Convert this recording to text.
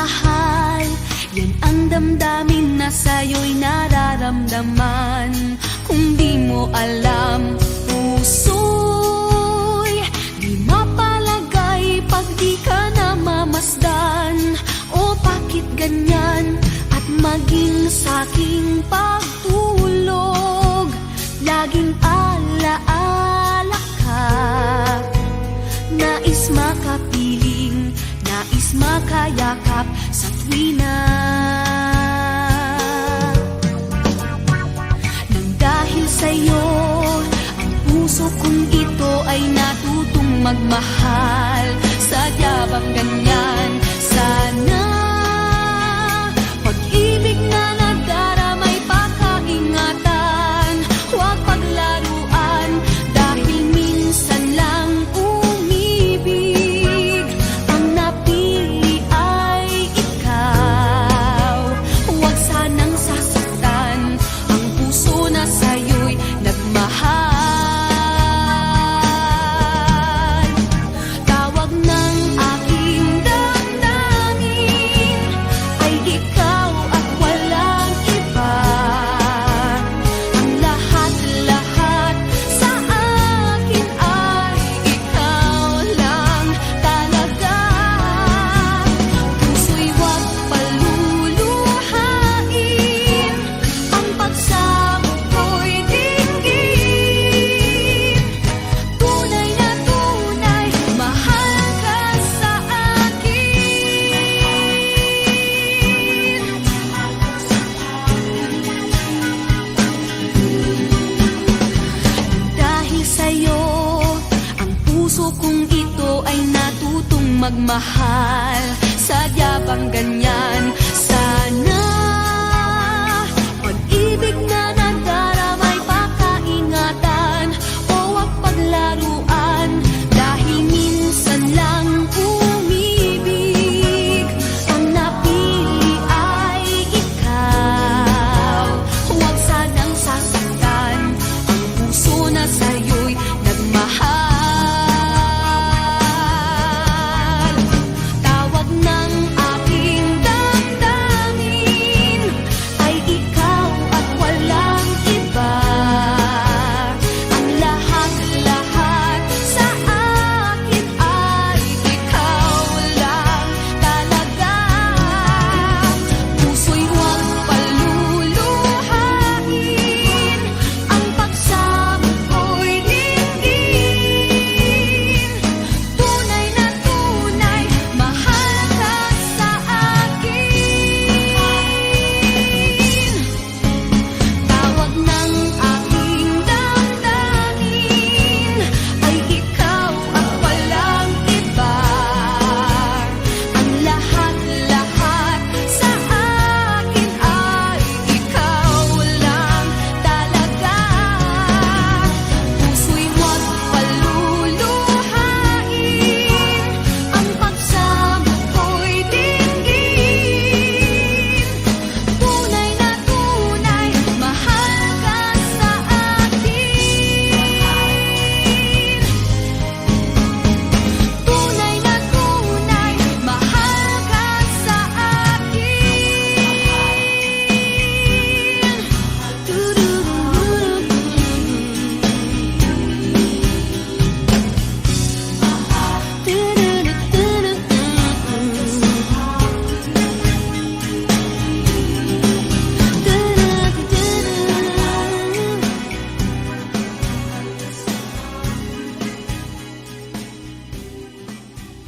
mahal. Yan ang damdamin na sa'yo'y nararamdaman. Kung di mo alam, puso'y Di mapalagay pag di ka na mamasdan O bakit ganyan? At maging sa'king pagtulog Laging ay Nais makayakap Sa tuwina Nang dahil sa'yo Ang puso kong ito ay natutong magmahal Sadya bang ganyan? Magmahal Sadya bang ganyan?